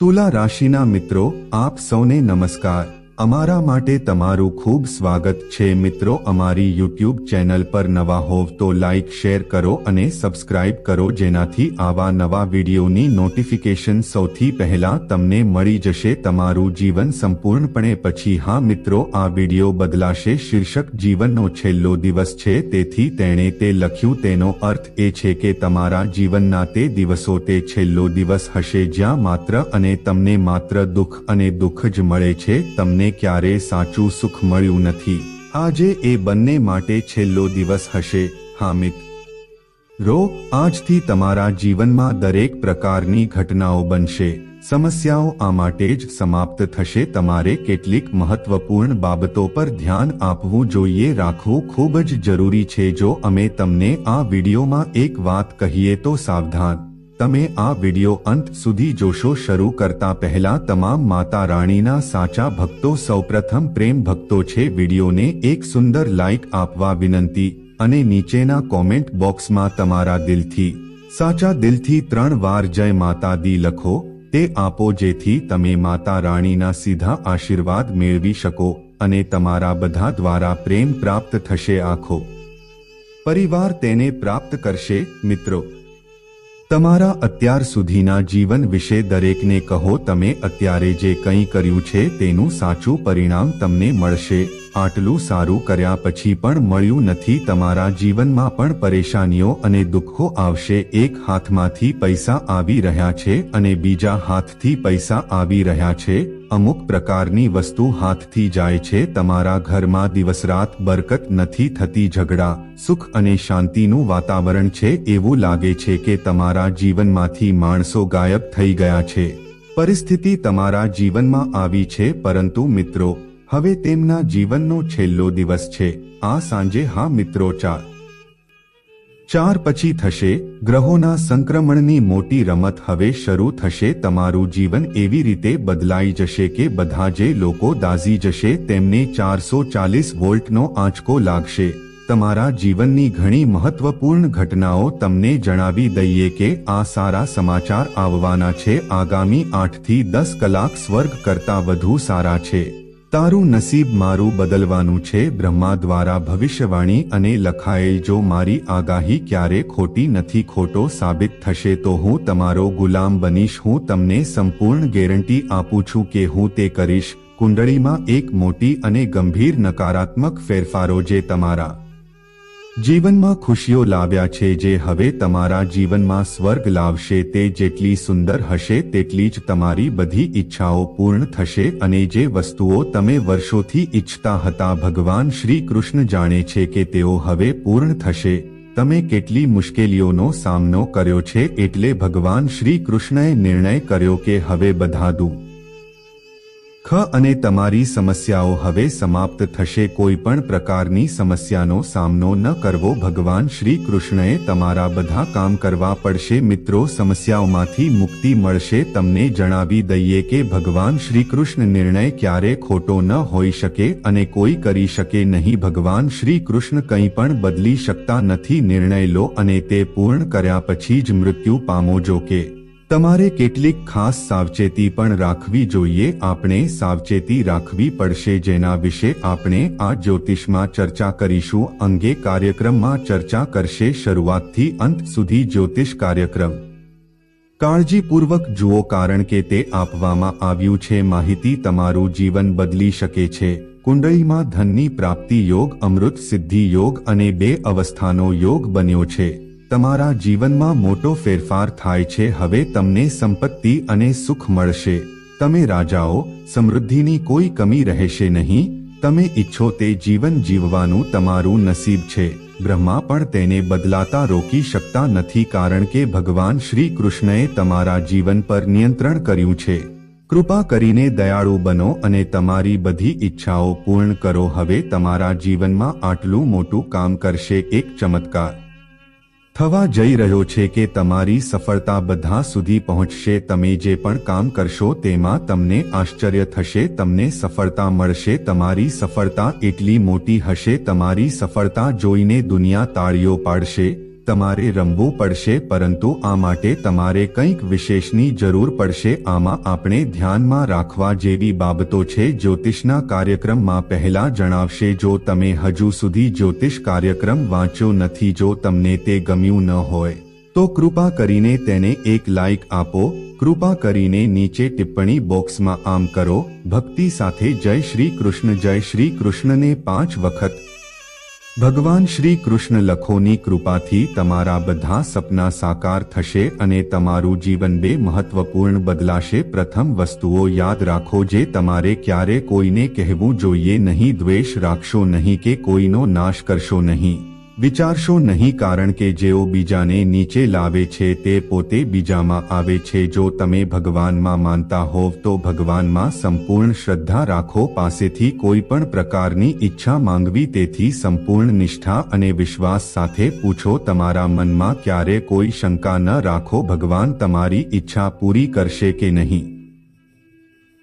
તુલા રાશિના મિત્રો આપ સૌને નમસ્કાર. અમારા માટે તમારું ખૂબ સ્વાગત છે મિત્રો. અમારી યુટ્યુબ ચેનલ પર નવા હોવ તો લાઇક શેર કરો અને સબસ્ક્રાઇબ કરો જેનાથી આવા નવા વિડીયોની નોટિફિકેશન સૌથી પહેલા તમને મળી જશે. તમારું જીવન સંપૂર્ણપણે પછી હા મિત્રો, આ વીડિયો બદલાશે. શીર્ષક જીવનનો છેલ્લો દિવસ છે, તેથી તેણે તે લખ્યું. તેનો અર્થ એ છે કે તમારા જીવનના તે દિવસો તે છેલ્લો દિવસ હશે જ્યાં માત્ર અને તમને માત્ર દુઃખ અને દુઃખ જ મળે છે. તમને ક્યારે સાચું સુખ મળ્યું નથી. આજે એ બંને માટે છેલ્લો દિવસ હશે, હામિદ. રો, આજથી તમારા જીવનમાં દરેક પ્રકારની ઘટનાઓ બનશે. સમસ્યાઓ આ માટે જ સમાપ્ત થશે. તમારે કેટલીક મહત્વપૂર્ણ બાબતો પર ધ્યાન આપવું જોઈએ. રાખવું ખૂબ જ જરૂરી છે. જો અમે તમને આ વિડીયોમાં એક વાત કહીએ તો સાવધાન તમે આ વિડિયો અંત સુધી જોશો શરૂ કરતા પહેલા તમામ માતા રાણીના સાચા ભક્તો સૌપ્રથમ પ્રેમ ભક્તો છે વિડીયોને એક સુંદર લાઇક આપવા વિનંતી અને નીચેના કોમેન્ટ બોક્સમાં તમારા દિલથી સાચા દિલથી ત્રણ વાર જય માતા દી લખો. તે આપો જેથી તમે માતા રાણીના સીધા આશીર્વાદ મેળવી શકો અને તમારા બધા દ્વારા પ્રેમ પ્રાપ્ત થશે આખો. પરિવાર તેને પ્રાપ્ત કરશે મિત્રો. તમારા અત્યાર સુધીના જીવન વિશે દરેકને કહો, તમે અત્યારે જે કંઈ કર્યું છે તેનું સાચું પરિણામ તમને મળશે. આટલું સારું કર્યા પછી પણ મળ્યું નથી તમારા જીવનમાં પણ પરેશાનીઓ અને દુઃખો આવશે. એક હાથમાંથી પૈસા આવી રહ્યા છે અને બીજા હાથથી પૈસા આવી રહ્યા છે. અમુક પ્રકારની વસ્તુ હાથથી જાય છે. તમારા ઘરમાં દિવસ રાત બરકત નથી થતી. ઝઘડા, સુખ અને શાંતિનું વાતાવરણ છે. એવું લાગે છે કે તમારા જીવનમાંથી માણસો ગાયબ થઈ ગયા છે. પરિસ્થિતિ તમારા જીવનમાં આવી છે. પરંતુ મિત્રો હવે તેમના જીવનનો છેલ્લો દિવસ છે. આ સાંજે, હા મિત્રો, ચાર. ચાર પછી થશે ગ્રહોના સંક્રમણની મોટી રમત. હવે શરૂ થશે તમારું જીવન એવી રીતે બદલાઈ જશે કે બધા જે લોકો દાઝી જશે તેમને ચારસો ચાલીસ વોલ્ટનો આંચકો લાગશે. તમારા જીવનની ઘણી મહત્વપૂર્ણ ઘટનાઓ તમને જણાવી દઈએ કે આ સારા સમાચાર આવવાના છે. આગામી આઠથી દસ કલાક સ્વર્ગ કરતાં વધુ સારા છે. તારું નસીબ મારું બદલવાનું છે બ્રહ્મા દ્વારા ભવિષ્યવાણી અને લખાયેલ જો મારી આગાહી ક્યારે ખોટી નથી ખોટો સાબિત થશે તો હું તમારો ગુલામ બનીશ. હું તમને સંપૂર્ણ ગેરંટી આપું છું કે હું તે કરીશ. કુંડળીમાં એક મોટી અને ગંભીર નકારાત્મક ફેરફારો જે તમારા જીવનમાં ખુશીઓ લાવ્યા છે જે હવે તમારા જીવનમાં સ્વર્ગ લાવશે, તે જેટલી સુંદર હશે, તેટલી જ તમારી બધી ઈચ્છાઓ પૂર્ણ થશે અને જે વસ્તુઓ તમે વર્ષોથી ઈચ્છતા હતા, ભગવાન શ્રી કૃષ્ણ જાણે છે કે તેઓ હવે પૂર્ણ થશે. તમે કેટલી મુશ્કેલીઓનો સામનો કર્યો છે, એટલે ભગવાન શ્રી કૃષ્ણએ નિર્ણય કર્યો કે હવે બધા દું ખ અને તમારી સમસ્યાઓ હવે સમાપ્ત થશે. કોઈ પણ પ્રકારની સમસ્યાનો સામનો ન કરવો. ભગવાન શ્રી કૃષ્ણએ તમારા બધા કામ કરવા પડશે. મિત્રો, સમસ્યાઓમાંથી મુક્તિ મળશે. તમને જણાવી દઈએ કે ભગવાન શ્રી કૃષ્ણ નિર્ણય ક્યારે ખોટો ન હોઈ શકે અને કોઈ કરી શકે નહીં. ભગવાન શ્રી કૃષ્ણ કંઈ પણ બદલી શકતા નથી. નિર્ણય લો અને તે પૂર્ણ કર્યા પછી જ મૃત્યુ પામો. જો કે તમારે કેટલીક ખાસ સાવચેતી પણ રાખવી જોઈએ. આપણે સાવચેતી રાખવી પડશે જેના વિશે આપણે આ જ્યોતિષમાં ચર્ચા કરીશું. અંગે કાર્યક્રમમાં ચર્ચા કરશે શરૂઆતથી અંત સુધી જ્યોતિષ કાર્યક્રમ. કાળજીપૂર્વક જુઓ કારણ કે તે આપવામાં આવ્યું છે. માહિતી તમારું જીવન બદલી શકે છે. કુંડળીમાં ધનની પ્રાપ્તિ યોગ, અમૃત સિદ્ધિ યોગ અને બે અવસ્થાનો યોગ બન્યો છે. તમારા જીવનમાં મોટો ફેરફાર થાય છે, હવે તમને સંપત્તિ અને સુખ મળશે. તમે રાજાઓ, સમૃદ્ધિની કોઈ કમી રહેશે નહીં. તમે ઈચ્છો તે જીવન જીવવાનું તમારું નસીબ છે. બ્રહ્મા પણ તેને બદલાતા રોકી શકતા નથી કારણ કે ભગવાન શ્રી કૃષ્ણએ તમારા જીવન પર નિયંત્રણ કર્યું છે. કૃપા કરીને દયાળુ બનો અને તમારી બધી ઈચ્છાઓ પૂર્ણ કરો. હવે તમારા જીવનમાં આટલું મોટું કામ કરશે એક ચમત્કાર. થવા જઈ રહ્યો છે કે તમારી સફળતા બધા સુધી પહોંચશે, તમે જે પણ કામ કરશો તેમાં તમને આશ્ચર્ય થશે, તમને સફળતા મળશે, તમારી સફળતા એટલી મોટી હશે, તમારી સફળતા જોઈને દુનિયા તાળીઓ પાડશે. તમારે રમવું પડશે, પરંતુ આ માટે તમારે કંઈક વિશેષની જરૂર પડશે. આમાં આપણે ધ્યાનમાં રાખવા જેવી બાબતો છે. જ્યોતિષના કાર્યક્રમમાં પહેલા જણાવશે, જો તમે હજુ સુધી જ્યોતિષ કાર્યક્રમ વાંચ્યો નથી, જો તમને તે ગમ્યું ન હોય, તો કૃપા કરીને તેને એક લાઇક આપો. કૃપા કરીને નીચે ટિપ્પણી બોક્સમાં આમ કરો. ભક્તિ સાથે જય શ્રી કૃષ્ણ, જય શ્રી કૃષ્ણને પાંચ વખત ભગવાન શ્રી કૃષ્ણ લખોની કૃપાથી તમારા બધા સપના સાકાર થશે અને તમારું જીવન બે મહત્વપૂર્ણ બદલાશે. પ્રથમ વસ્તુઓ યાદ રાખો જે તમારે ક્યારે કોઈને કહેવું જોઈએ નહીં. દ્વેષ રાખશો નહીં કે કોઈનો નાશ કરશો નહીં. વિચારશો નહીં કારણ કે જેઓ બીજાને નીચે લાવે છે તે પોતે બીજામાં આવે છે. જો તમે ભગવાનમાં માનતા હોવ તો ભગવાનમાં સંપૂર્ણ શ્રદ્ધા રાખો. પાસેથી કોઈ પણ પ્રકારની ઈચ્છા માંગવી તેથી સંપૂર્ણ નિષ્ઠા અને વિશ્વાસ સાથે પૂછો તમારા મનમાં ક્યારે કોઈ શંકા ન રાખો. ભગવાન તમારી ઈચ્છા પૂરી કરશે કે નહીં?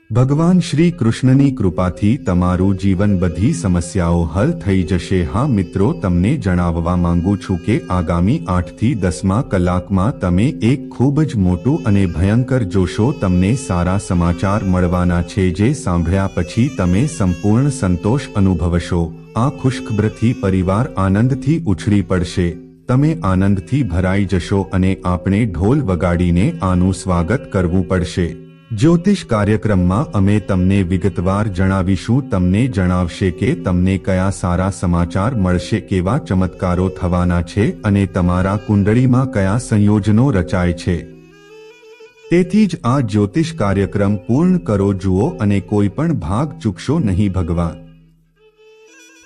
ભગવાન શ્રી કૃષ્ણની કૃપાથી તમારું જીવન બધી સમસ્યાઓ હલ થઈ જશે. હા મિત્રો, તમને જણાવવા માંગુ છું કે આગામી આઠથી દસમા કલાકમાં તમે એક ખૂબ જ મોટું અને ભયંકર જોશો. તમને સારા સમાચાર મળવાના છે જે સાંભળ્યા પછી તમે સંપૂર્ણ સંતોષ અનુભવશો. આ ખુશખબરથી પરિવાર આનંદથી ઉછળી પડશે. તમે આનંદથી ભરાઈ જશો અને આપણે ઢોલ વગાડીને આનું સ્વાગત કરવું પડશે. જ્યોતિષ કાર્યક્રમમાં અમે તમને વિગતવાર જણાવીશું, તમને જણાવશે કે તમને કયા સારા સમાચાર મળશે, કેવા ચમત્કારો થવાના છે અને તમારા કુંડળીમાં કયા સંયોજનો રચાય છે. તેથી જ આ જ્યોતિષ કાર્યક્રમ પૂર્ણ કરો જુઓ અને કોઈ પણ ભાગ ચૂકશો નહીં ભગવાન.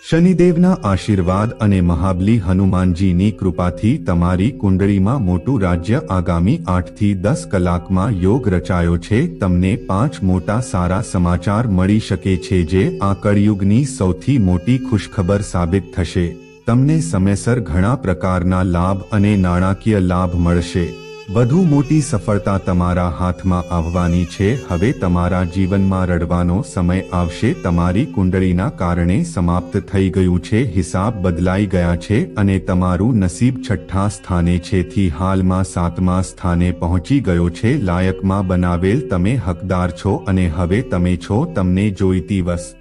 શનિદેવના આશીર્વાદ અને મહાબલી હનુમાનજીની કૃપાથી તમારી કુંડળીમાં મોટું રાજ્ય આગામી આઠથી દસ કલાકમાં યોગ રચાયો છે. તમને પાંચ મોટા સારા સમાચાર મળી શકે છે જે આ કળિયુગની સૌથી મોટી ખુશખબર સાબિત થશે. તમને સમયસર ઘણા પ્રકારના લાભ અને નાણાકીય લાભ મળશે. વધુ મોટી સફળતા તમારા હાથમાં આવવાની છે. હવે તમારા જીવનમાં રડવાનો સમય આવશે. તમારી કુંડળીના કારણે સમાપ્ત થઈ ગયું છે. હિસાબ બદલાઈ ગયા છે અને તમારું નસીબ છઠ્ઠા સ્થાને છે. થી હાલમાં સાતમા સ્થાને પહોંચી ગયો છે. લાયકમાં બનાવેલ તમે હકદાર છો અને હવે તમે છો. તમને જોઈતી વસ્તુ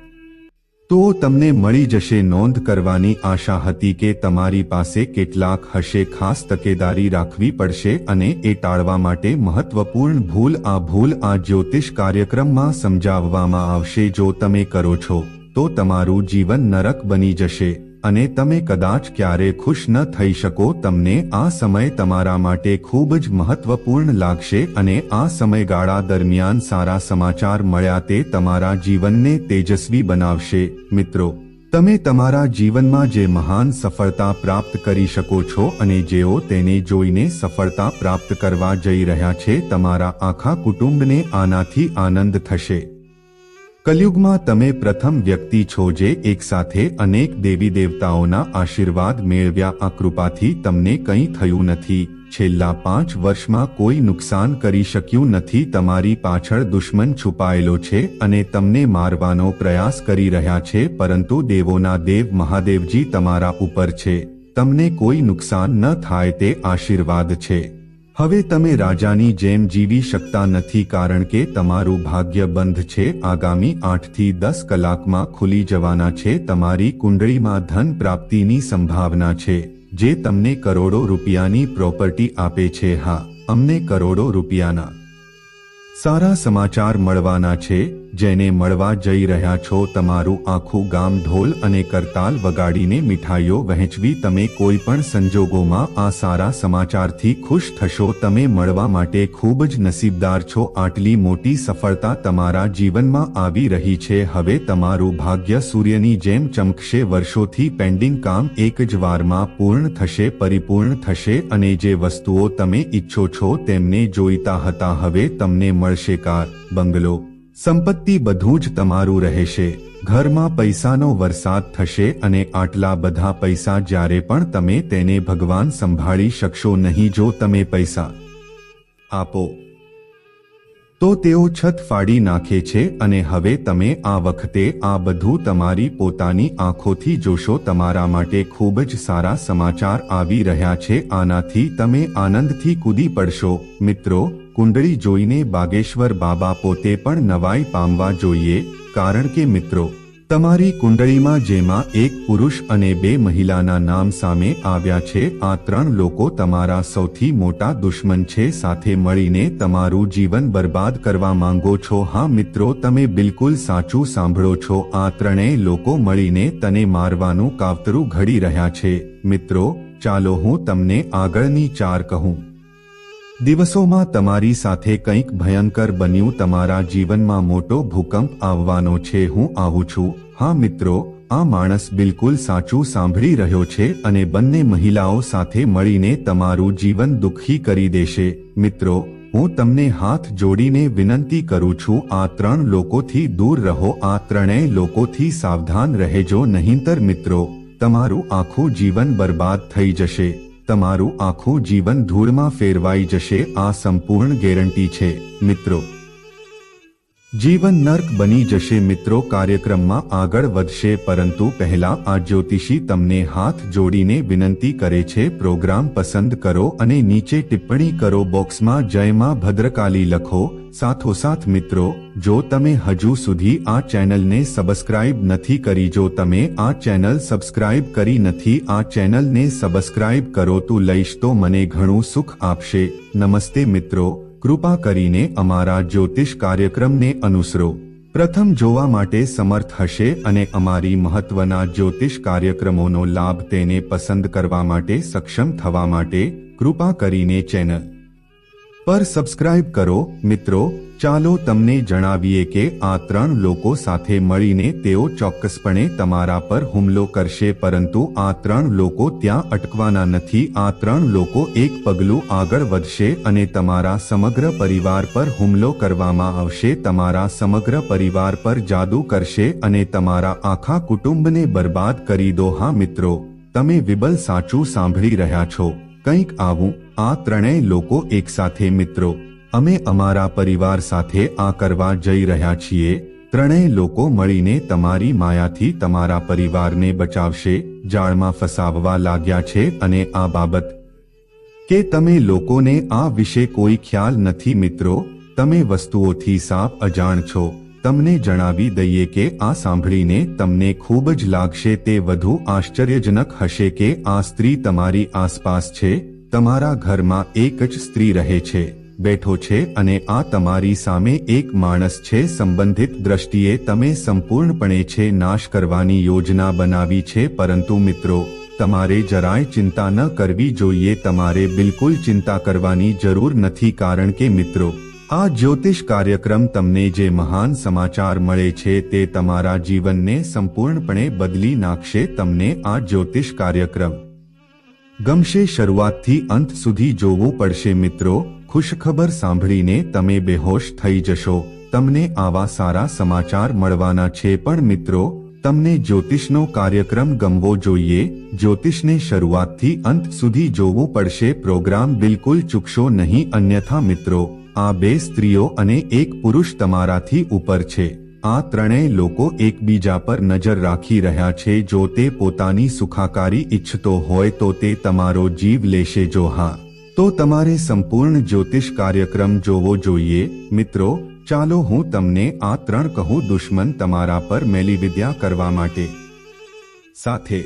તો તમને મળી જશે નોંધ કરવાની આશા હતી કે તમારી પાસે કેટલાક હશે ખાસ તકેદારી રાખવી પડશે અને એ ટાળવા માટે મહત્વપૂર્ણ ભૂલ આ ભૂલ આ જ્યોતિષ કાર્યક્રમમાં સમજાવવામાં આવશે જો તમે કરો છો, તો તમારું જીવન નરક બની જશે. અને તમે કદાચ ક્યારે ખુશ ન થઈ શકો, તમને આ સમય તમારા માટે ખૂબ જ મહત્વપૂર્ણ લાગશે અને આ સમયગાળા દરમિયાન સારા સમાચાર મળ્યા તે તમારા જીવનને તેજસ્વી બનાવશે. મિત્રો, તમે તમારા જીવનમાં જે મહાન સફળતા પ્રાપ્ત કરી શકો છો અને જેઓ તેને જોઈને સફળતા પ્રાપ્ત કરવા જઈ રહ્યા છે, તમારા આખા કુટુંબને આનાથી આનંદ થશે. કલયુગમાં તમે પ્રથમ વ્યક્તિ છો જે એકસાથે અનેક દેવી દેવતાઓના આશીર્વાદ મેળવ્યા. આ કૃપાથી તમને કંઈ થયું નથી. છેલ્લા પાંચ વર્ષમાં કોઈ નુકસાન કરી શક્યું નથી. તમારી પાછળ દુશ્મન છુપાયેલો છે અને તમને મારવાનો પ્રયાસ કરી રહ્યા છે, પરંતુ દેવોના દેવ મહાદેવજી તમારા ઉપર છે. તમને કોઈ નુકસાન ન થાય તે આશીર્વાદ છે. હવે તમે રાજાની જેમ જીવી શકતા નથી કારણ કે તમારું ભાગ્ય બંધ છે. આગામી આઠથી દસ કલાકમાં ખુલી જવાના છે. તમારી કુંડળીમાં ધન પ્રાપ્તિની સંભાવના છે, જે તમને કરોડો રૂપિયાની પ્રોપર્ટી આપે છે. હા, અમને કરોડો રૂપિયાના સારા સમાચાર મળવાના છે. જેને મળવા જઈ રહ્યા છો, તમારું આખું ગામ ઢોલ અને કરતાલ વગાડીને મીઠાઈઓ વહેંચવી, તમે કોઈ પણ સંજોગોમાં આ સારા સમાચારથી ખુશ થશો. તમે મળવા માટે ખૂબ જ નસીબદાર છો. આટલી મોટી સફળતા તમારા જીવનમાં આવી રહી છે. હવે તમારું ભાગ્ય સૂર્યની જેમ ચમકશે. વર્ષોથી પેન્ડિંગ કામ એક જ વારમાં પૂર્ણ થશે, પરિપૂર્ણ થશે અને જે વસ્તુઓ તમે ઈચ્છો છો તેમને જોઈતા હતા, હવે તમને મળશે કાર, બંગલો સંપત્તિ બધું જ તમારું રહેશે. ઘરમાં પૈસાનો વરસાદ થશે અને આટલા બધા પૈસા જ્યારે પણ તમે તેને ભગવાન સંભાળી શકશો નહીં જો તમે પૈસા આપો. તો તેઓ છત ફાડી નાખે છે અને હવે તમે આ વખતે આ બધું તમારી પોતાની આંખોથી જોશો. તમારા માટે ખૂબ જ સારા સમાચાર આવી રહ્યા છે. આનાથી તમે આનંદથી કૂદી પડશો. મિત્રો કુંડળી જોઈને બાગેશ્વર બાબા પોતે પણ નવાઈ પામવા જોઈએ, કારણ કે મિત્રો, તમારી કુંડળીમાં જેમાં એક પુરુષ અને બે મહિલાના નામ સામે આવ્યા છે, આ ત્રણ લોકો તમારા સૌથી મોટા દુશ્મન છે, સાથે મળીને તમારું જીવન બરબાદ કરવા માંગો છો. હા મિત્રો, તમે બિલકુલ સાચું સાંભળો છો, આ ત્રણેય લોકો મળીને તને મારવાનું કાવતરું ઘડી રહ્યા છે. મિત્રો, ચાલો હું તમને આગળની ચાર કહું. દિવસોમાં તમારી સાથે કંઈક ભયંકર બન્યું તમારા જીવનમાં મોટો ભૂકંપ આવવાનો છે, હું આવું છું. હા મિત્રો, આ માણસ બિલકુલ સાચું સાંભળી રહ્યો છે અને બંને મહિલાઓ સાથે મળીને તમારું જીવન દુઃખી કરી દેશે. મિત્રો, હું તમને હાથ જોડીને વિનંતી કરું છું, આ ત્રણ લોકોથી દૂર રહો, આ ત્રણેય લોકોથી સાવધાન રહેજો, નહીંતર મિત્રો, તમારું આખું જીવન બરબાદ થઈ જશે. તમારું આખું જીવન ધૂળમાં ફેરવાઈ જશે આ સંપૂર્ણ ગેરંટી છે. મિત્રો જીવન નર્ક બની જશે મિત્રો કાર્યક્રમમાં આગળ વધશે પરંતુ પહેલા આ જ્યોતિષી તમને હાથ જોડીને વિનંતી કરે છે પ્રોગ્રામ પસંદ કરો અને નીચે ટિપ્પણી કરો બોક્સમાં જયમાં ભદ્રકાલી લખો. સાથોસાથ મિત્રો, જો તમે હજુ સુધી આ ચેનલને સબસ્ક્રાઇબ નથી કરી, જો તમે આ ચેનલ સબસ્ક્રાઇબ કરી નથી, આ ચેનલને સબસ્ક્રાઇબ કરો તો લઈશ તો મને ઘણું સુખ આપશે. નમસ્તે મિત્રો. કૃપા કરીને અમારા જ્યોતિષ કાર્યક્રમને અનુસરો. પ્રથમ જોવા માટે સમર્થ હશે અને અમારી મહત્વના જ્યોતિષ કાર્યક્રમોનો લાભ તેને પસંદ કરવા માટે સક્ષમ થવા માટે કૃપા કરીને ચેનલ પર સબસ્ક્રાઇબ કરો. મિત્રો, ચાલો તમને જણાવીએ કે આ ત્રણ લોકો સાથે મળીને તેઓ ચોક્કસપણે તમારા પર હુમલો કરશે, પરંતુ આ ત્રણ લોકો ત્યાં અટકવાના નથી. આ ત્રણ લોકો એક પગલું આગળ વધશે અને તમારા સમગ્ર પરિવાર પર હુમલો કરવામાં આવશે. તમારા સમગ્ર પરિવાર પર જાદુ કરશે અને તમારા આખા કુટુંબને બરબાદ કરી દો. હા મિત્રો, તમે વિબલ સાચું સાંભળી રહ્યા છો. કંઈક આવું. આ ત્રણેય લોકો એકસાથે મિત્રો. અમે અમારા પરિવાર સાથે આ કરવા જઈ રહ્યા છીએ. ત્રણેય લોકો મળીને તમારી માયાથી તમારા પરિવારને બચાવશે, જાળમાં ફસાવવા લાગ્યા છે અને આ બાબત. કે તમે લોકોને આ વિશે કોઈ ખ્યાલ નથી મિત્રો, તમે વસ્તુઓથી સાફ અજાણ છો. તમને જણાવી દઈએ કે આ સાંભળીને તમને ખૂબ જ લાગશે તે વધુ આશ્ચર્યજનક હશે કે આ સ્ત્રી તમારી આસપાસ છે. તમારા ઘરમાં એક જ સ્ત્રી રહે છે, બેઠો છે અને આ તમારી સામે એક માણસ છે સંબંધિત દ્રષ્ટિએ તમે સંપૂર્ણપણે છે નાશ કરવાની યોજના બનાવી છે પરંતુ મિત્રો, તમારે જરાય ચિંતા ન કરવી જોઈએ, તમારે બિલકુલ ચિંતા કરવાની જરૂર નથી કારણ કે મિત્રો, આ જ્યોતિષ કાર્યક્રમ તમને જે મહાન સમાચાર મળે છે તે તમારા જીવનને સંપૂર્ણપણે બદલી નાખશે, તમને આ જ્યોતિષ કાર્યક્રમ ગમશે શરૂઆતથી અંત સુધી જોવું પડશે મિત્રો. ખુશખબર સાંભળીને તમે બેહોશ થઈ જશો. તમને આવા સારા સમાચાર મળવાના છે પણ મિત્રો, તમને જ્યોતિષનો કાર્યક્રમ ગમવો જોઈએ. જ્યોતિષને શરૂઆતથી અંત સુધી જોવું પડશે. પ્રોગ્રામ બિલકુલ ચૂકશો નહીં અન્યથા મિત્રો, આ બે સ્ત્રીઓ અને એક પુરુષ તમારાથી ઉપર છે. આ ત્રણેય લોકો એકબીજા પર નજર રાખી રહ્યા છે. જો તે પોતાની સુખાકારી ઈચ્છતો હોય તો તે તમારો જીવ લેશે. જો હા, તો તમારે સંપૂર્ણ જ્યોતિષ કાર્યક્રમ જોવો જોઈએ. મિત્રો, ચાલો હું તમને આ ત્રણ કહું. દુશ્મન તમારા પર મેલી વિદ્યા કરવા માટે. સાથે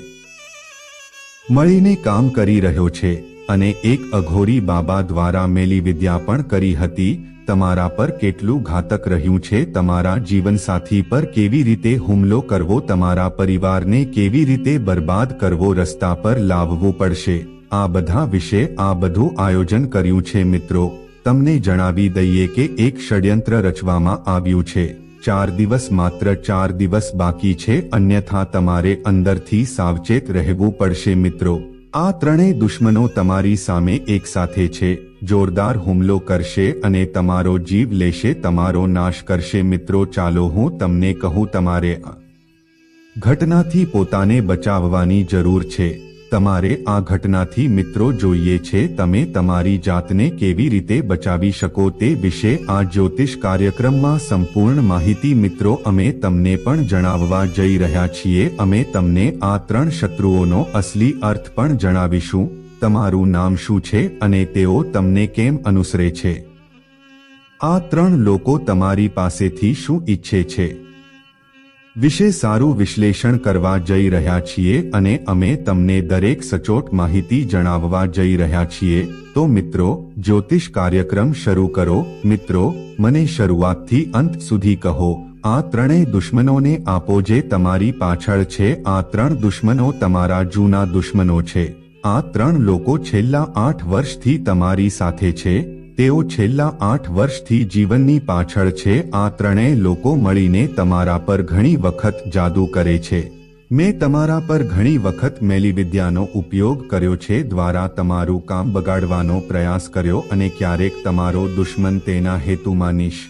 મળીને કામ કરી રહ્યો છે. અને એક અઘોરી બાબા દ્વારા મેલી વિદ્યા પણ કરી હતી, તમારા પર કેટલું ઘાતક રહ્યું છે, તમારા જીવનસાથી પર કેવી રીતે હુમલો કરવો, તમારા પરિવારને કેવી રીતે બરબાદ કરવો, રસ્તા પર લાવવું પડશે, આ બધા વિશે આ બધું આયોજન કર્યું છે મિત્રો, તમને જણાવી દઈએ કે એક ષડયંત્ર રચવામાં આવ્યું છે, ચાર દિવસ માત્ર ચાર દિવસ બાકી છે, અન્યથા તમારે અંદરથી સાવચેત રહેવું પડશે મિત્રો. આ ત્રણેય દુશ્મનો તમારી સામે એક સાથે છે, જોરદાર હુમલો કરશે અને તમારો જીવ લેશે, તમારો નાશ કરશે. મિત્રો, ચાલો હું તમને કહું, તમારે ઘટનાથી પોતાને બચાવવાની જરૂર છે. તમારે આ ઘટનાથી મિત્રો જોઈએ છે, તમે તમારી જાતને કેવી રીતે બચાવી શકો તે વિશે આ જ્યોતિષ કાર્યક્રમમાં સંપૂર્ણ માહિતી મિત્રો, અમે તમને પણ જણાવવા જઈ રહ્યા છીએ, અમે તમને આ ત્રણ શત્રુઓનો અસલી અર્થ પણ જણાવીશું, તમારું નામ શું છે અને તેઓ તમને કેમ અનુસરે છે? આ ત્રણ લોકો તમારી પાસેથી શું ઈચ્છે છે? વિશે સારું વિશ્લેષણ કરવા જઈ રહ્યા છીએ અને અમે તમને દરેક સચોટ માહિતી જણાવવા જઈ રહ્યા છીએ. તો મિત્રો, જ્યોતિષ કાર્યક્રમ શરૂ કરો. મિત્રો, મને શરૂઆતથી અંત સુધી કહો, આ ત્રણેય દુશ્મનોને આપો જે તમારી પાછળ છે, આ ત્રણ દુશ્મનો તમારા જૂના દુશ્મનો છે. આ ત્રણ લોકો છેલ્લા આઠ વર્ષથી તમારી સાથે છે. તેઓ છેલ્લા આઠ વર્ષથી જીવનની પાછળ છે. આ ત્રણેય લોકો મળીને તમારા પર ઘણી વખત જાદુ કરે છે. મેં તમારા પર ઘણી વખત મેલી વિદ્યાનો ઉપયોગ કર્યો છે. દ્વારા તમારું કામ બગાડવાનો પ્રયાસ કર્યો અને ક્યારેક તમારો દુશ્મન તેના હેતુમાં નિશ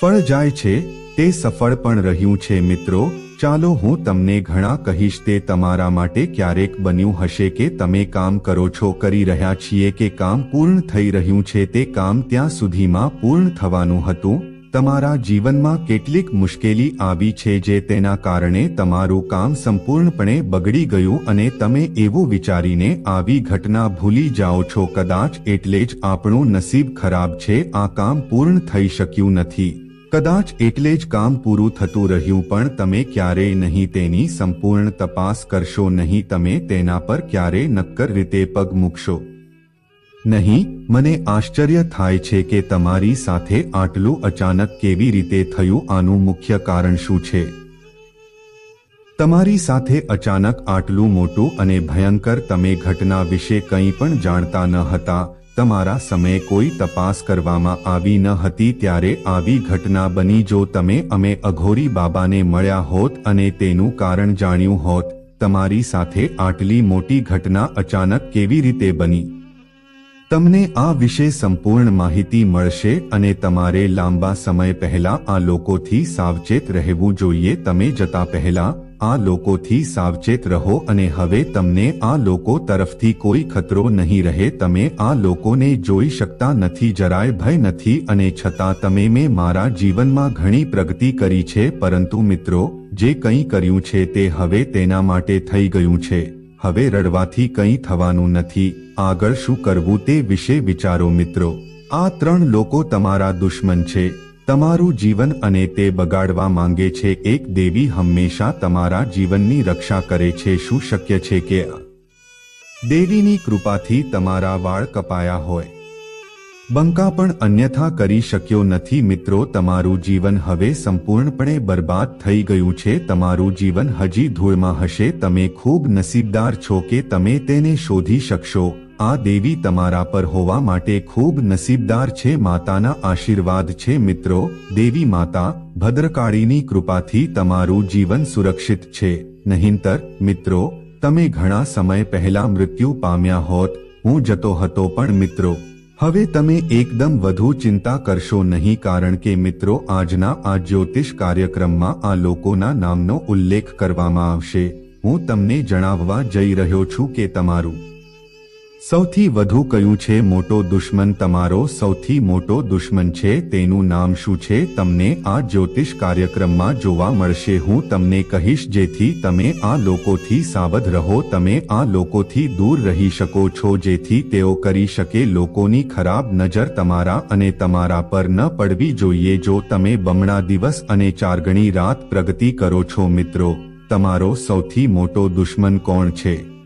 ફળ જાય છે, તે સફળ પણ રહ્યું છે મિત્રો. ચાલો હું તમને ઘણા કહીશ, તે તમારા માટે ક્યારેક બન્યું હશે કે તમે કામ કરો છો, કરી રહ્યા છીએ કે કામ પૂર્ણ થઈ રહ્યું છે, તે કામ ત્યાં સુધીમાં પૂર્ણ થવાનું હતું. તમારા જીવનમાં કેટલીક મુશ્કેલી આવી છે જે તેના કારણે તમારું કામ સંપૂર્ણપણે બગડી ગયું અને તમે એવું વિચારીને આવી ઘટના ભૂલી જાઓ છો, કદાચ એટલે જ આપણું નસીબ ખરાબ છે, આ કામ પૂર્ણ થઈ શક્યું નથી. કદાચ એટલે જ કામ પૂરું થતું રહ્યું પણ તમે ક્યારેય નહીં તેની સંપૂર્ણ તપાસ કરશો નહીં, તમે તેના પર ક્યારેય નક્કર રીતે પગ મૂકશો. નહીં, મને આશ્ચર્ય થાય છે કે તમારી સાથે આટલું અચાનક કેવી રીતે થયું, આનું મુખ્ય કારણ શું છે? તમારી સાથે અચાનક આટલું મોટું અને ભયંકર તમે ઘટના વિશે કંઈ પણ જાણતા ન હતા તમારા સમયે કોઈ તપાસ કરવામાં આવી ન હતી ત્યારે આવી ઘટના બની જો તમે અમે અઘોરી બાબાને મળ્યા હોત અને તેનું કારણ જાણ્યું હોત, તમારી સાથે આટલી મોટી ઘટના અચાનક કેવી રીતે બની? તમને આ વિશે સંપૂર્ણ માહિતી મળશે અને તમારે લાંબા સમય પહેલા આ લોકોથી સાવચેત રહેવું જોઈએ. તમે જતા પહેલા આ લોકોથી સાવચેત રહો અને હવે તમને આ લોકો તરફથી કોઈ ખતરો નહીં રહે, તમે આ લોકોને જોઈ શકતા નથી, જરાય ભય નથી અને છતાં તમે મેં મારા જીવનમાં ઘણી પ્રગતિ કરી છે, પરંતુ મિત્રો, જે કંઈ કર્યું છે તે હવે તેના માટે થઈ ગયું છે. હવે રડવાથી કંઈ થવાનું નથી. આગળ શું કરવું તે વિશે વિચારો મિત્રો. આ ત્રણ લોકો તમારા દુશ્મન છે. તમારું જીવન અને તે બગાડવા માંગે છે, એક દેવી હંમેશા તમારા જીવનની રક્ષા કરે છે, શું શક્ય છે કે દેવીની કૃપાથી તમારા વાળ કપાયા હોય? બંકા પણ અન્યથા કરી શક્યો નથી મિત્રો, તમારું જીવન હવે સંપૂર્ણપણે બરબાદ થઈ ગયું છે, તમારું જીવન હજી ધૂળમાં હશે, તમે ખૂબ નસીબદાર છો કે તમે તેને શોધી શકશો. આ દેવી તમારા પર હોવા માટે ખૂબ નસીબદાર છે, માતાના આશીર્વાદ છે મિત્રો. દેવી માતા, ભદ્રકાળીની કૃપાથી તમારું જીવન સુરક્ષિત છે. નહીંતર, મિત્રો, તમે ઘણા સમય પહેલા મૃત્યુ પામ્યા હોત. હું જતો હતો પણ મિત્રો. હવે તમે એકદમ વધુ ચિંતા કરશો નહીં કારણ કે મિત્રો, આજના આ જ્યોતિષ કાર્યક્રમમાં આ લોકોના નામનો ઉલ્લેખ કરવામાં આવશે. હું તમને જણાવવા જઈ રહ્યો છું કે તમારું સૌથી વધુ કયું છે મોટો દુશ્મન? તમારો સૌથી મોટો દુશ્મન છે, તેનું નામ શું છે? તમને આ જ્યોતિષ કાર્યક્રમમાં જોવા મળશે. હું તમને કહીશ, જેથી તમે આ લોકોથી સાવધ રહો. તમે આ લોકોથી દૂર રહી શકો છો, જેથી તેઓ કરી શકે લોકોની ખરાબ નજર તમારા અને તમારા પર ન પડવી જોઈએ. જો તમે બમણા દિવસ અને ચારગણી રાત પ્રગતિ કરો છો, મિત્રો, તમારો સૌથી મોટો દુશ્મન કોણ છે?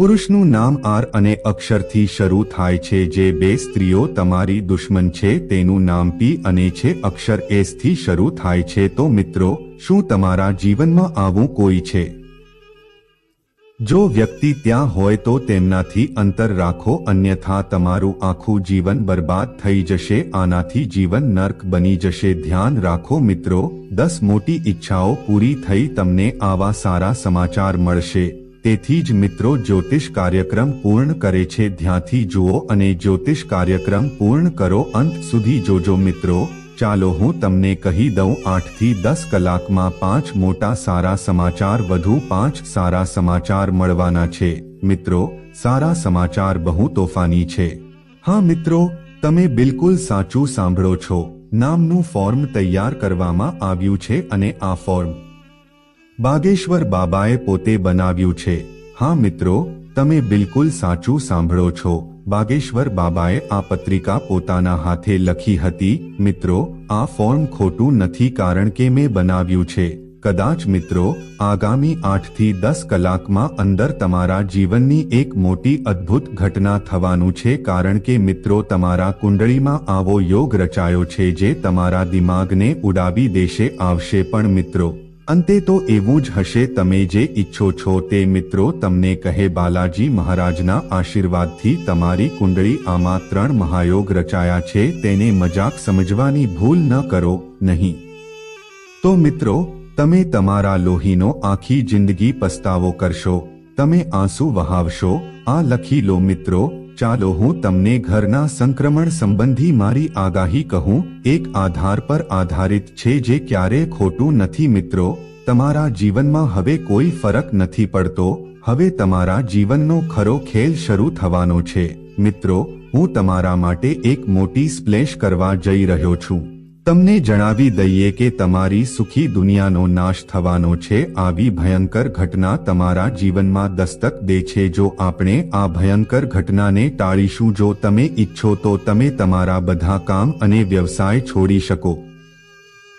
પુરુષનું નામ આર અને અક્ષરથી શરૂ થાય છે જે બે સ્ત્રીઓ તમારી દુશ્મન છે, તેનું નામ પી અને છે, અક્ષર એસથી શરૂ થાય છે. તો મિત્રો, શું તમારા જીવનમાં આવું કોઈ છે? જો વ્યક્તિ ત્યાં હોય તો તેમનાથી અંતર રાખો, અન્યથા તમારું આખું જીવન બરબાદ થઈ જશે, આનાથી જીવન નર્ક બની જશે. ધ્યાન રાખો મિત્રો, દસ મોટી ઈચ્છાઓ પૂરી થઈ, તમને આવા સારા સમાચાર મળશે. તેથી જ મિત્રો જ્યોતિષ કાર્યક્રમ પૂર્ણ કરે છે. ધ્યાનથી જુઓ અને જ્યોતિષ કાર્યક્રમ પૂર્ણ કરો. અંત સુધી જોજો મિત્રો. ચાલો હું તમને કહી દઉં આઠથી દસ કલાકમાં પાંચ મોટા સારા સમાચાર, વધુ પાંચ સારા સમાચાર મળવાના છે. મિત્રો, સારા સમાચાર બહુ તોફાની છે. હા મિત્રો, તમે બિલકુલ સાચું સાંભળો છો. નામનું ફોર્મ તૈયાર કરવામાં આવ્યું છે અને આ ફોર્મ બાગેશ્વર બાબાએ પોતે બનાવ્યું છે. હા મિત્રો, તમે બિલકુલ સાચું સાંભળો છો. બાગેશ્વર બાબાએ આ પત્રિકા પોતાના હાથે લખી હતી, મિત્રો, આ ફોર્મ ખોટું નથી કારણ કે મેં બનાવ્યું છે. કદાચ મિત્રો, આગામી આઠથી દસ કલાકમાં અંદર તમારા જીવનની એક મોટી અદ્ભુત ઘટના થવાનું છે કારણ કે મિત્રો તમારા કુંડળીમાં આવો યોગ રચાયો છે જે તમારા દિમાગને ઉડાવી દેશે, આવશે પણ મિત્રો. અંતે તો એવું જ હશે, તમે જે ઈચ્છો છો તે મિત્રો, તમને કહે બાલાજી મહારાજના આશીર્વાદથી તમારી કુંડળી આમાં ત્રણ મહાયોગ રચાયા છે, તેને મજાક સમજવાની ભૂલ ન કરો, નહીં. તો મિત્રો, તમે તમારા લોહીનો આખી જિંદગી પસ્તાવો કરશો, તમે આંસુ વહાવશો, આ લખી લો મિત્રો ચાલો હું તમને ઘરના સંક્રમણ સંબંધી મારી આગાહી કહું. એક આધાર પર આધારિત છે જે ક્યારે ખોટું નથી મિત્રો. તમારા જીવનમાં હવે કોઈ ફરક નથી પડતો. હવે તમારા જીવનનો ખરો ખેલ શરૂ થવાનો છે. મિત્રો, હું તમારા માટે એક મોટી સ્પ્લેશ કરવા જઈ રહ્યો છું. તમને જણાવી દઈએ કે તમારી સુખી દુનિયાનો નાશ થવાનો છે, આવી ભયંકર ઘટના તમારા જીવનમાં દસ્તક દે છે. જો આપણે આ ભયંકર ઘટનાને ટાળીશું, જો તમે ઈચ્છો તો તમે તમારા બધા કામ અને વ્યવસાય છોડી શકો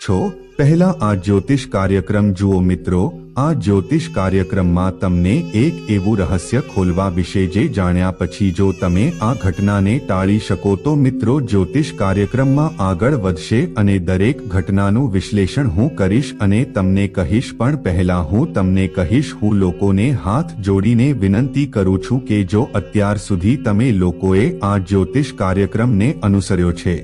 છો. પહેલા આ જ્યોતિષ કાર્યક્રમ જુઓ મિત્રો, આ જ્યોતિષ કાર્યક્રમમાં તમને એક એવું રહસ્ય ખોલવા વિશે જે જાણ્યા પછી જો તમે આ ઘટનાને ટાળી શકો તો મિત્રો જ્યોતિષ કાર્યક્રમમાં આગળ વધશે અને દરેક ઘટનાનું વિશ્લેષણ હું કરીશ અને તમને કહીશ, પણ પહેલા હું તમને કહીશ, હું લોકોને હાથ જોડીને વિનંતી કરું છું કે જો અત્યાર સુધી તમે લોકોએ આ જ્યોતિષ કાર્યક્રમને અનુસર્યો છે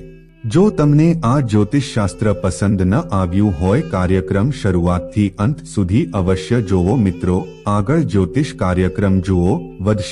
જો તમને આ જ્યોતિષશાસ્ત્ર પસંદ ન આવ્યું હોય કાર્યક્રમ શરૂઆતથી અંત સુધી અવશ્ય જોવો મિત્રો આગળ જ્યોતિષ કાર્યક્રમ જુઓ વધશે